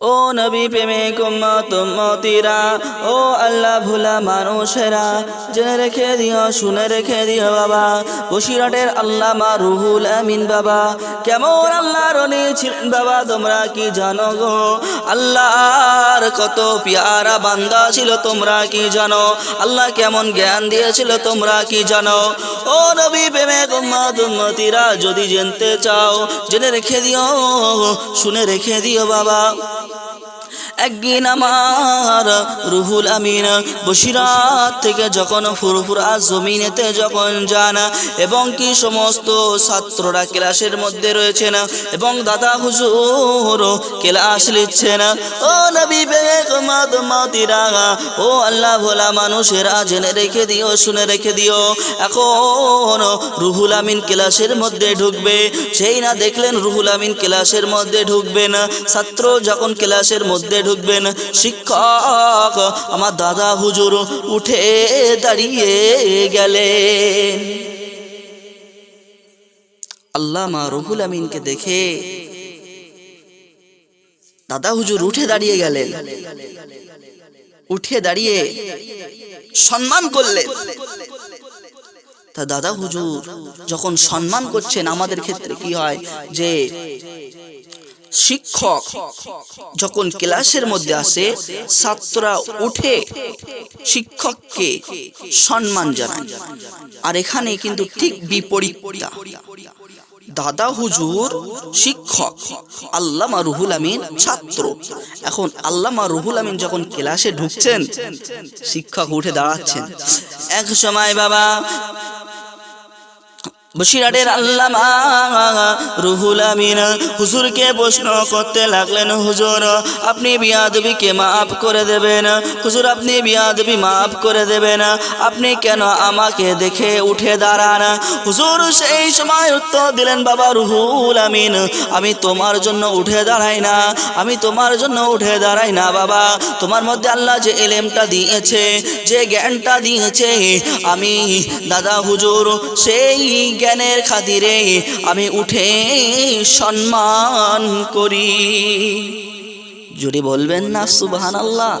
ও নবী প্রেমে মতিরা ও আল্লাহ ভোলা মানুষেরা, জেনে রেখে দিও, শুনে রেখে দিও বাবা। বসিরহাটের আল্লামা রুহুল আমিন বাবা। কেমন আল্লাহ রনি ছিলেন বাবা, তোমরা কি জানো গো? আল্লাহর কত পিয়ারা বান্দা ছিল, তোমরা কি জানো? আল্লাহ কেমন জ্ঞান দিয়েছিল, তোমরা কি জানো? ও নবী প্রেমে মতিরা যদি জানতে চাও, জেনে রেখে দিও, শুনে রেখে দিও বাবা। একদিন আমার রুহুল আমিন বসিরাত থেকে যখন ফুরফুরা জমিনেতে যখন যান, এবং কি সমস্ত ছাত্ররা ক্লাসের মধ্যে রয়েছেন, এবং দাদা হুজুর ক্লাস লিখছেন ও নবী বেগ মাতিরা ও আল্লাহ ভোলা মানুষেরা, জেনে রেখে দিও, শুনে রেখে দিও, এখন রুহুল আমিন ক্লাসের মধ্যে ঢুকবে, সেই না দেখলেন রুহুল আমিন ক্লাসের মধ্যে ঢুকবে না, ছাত্র যখন ক্লাসের মধ্যে ঢুকবেন শিক্ষক। আমার দাদা হুজুর উঠে দাঁড়িয়ে গেলেন। আল্লামা রুহুল আমিনকে দেখে দাদা হুজুর উঠে দাঁড়িয়ে গেলেন। উঠে দাঁড়িয়ে সম্মান করলেন। তা দাদা হুজুর যখন সম্মান করছেন, আমাদের ক্ষেত্রে কি হয় যে শিক্ষক যখন ক্লাসের মধ্যে আসে, ছাত্ররা উঠে শিক্ষককে সম্মান জানায়। আর এখানে কিন্তু ঠিক বিপরীতটা। দাদা হুজুর শিক্ষক, আল্লামা রুহুল আমিন ছাত্র। এখন আল্লামা রুহুল আমিন যখন ক্লাসে ঢুকছেন, শিক্ষক উঠে দাঁড়াচ্ছেন। এক সময় বাবা বসিরাটের আল্লামা রুহুল আমিন, হুজুরকে প্রশ্ন করতে লাগলেন, হুজুর, আপনি বিয়াদবিকে মাফ করে দেবেন? হুজুর, আপনি বিয়াদবি মাফ করে দেবেন? আপনি কেন আমাকে দেখে উঠে দাঁড়ান? হুজুর সেই সময় উত্তর দিলেন, বাবা রুহুল আমিন, আমি তোমার জন্য উঠে দাঁড়াই না, আমি তোমার জন্য উঠে দাঁড়াই না, বাবা। তোমার মধ্যে আল্লাহ যে এলেমটা দিয়েছে, যে জ্ঞানটা দিয়েছে, আমি দাদা হুজুর সেই জ্ঞানের খাতিরে আমি উঠে সম্মান করি। যদি বলবেন না সুবহান আল্লাহ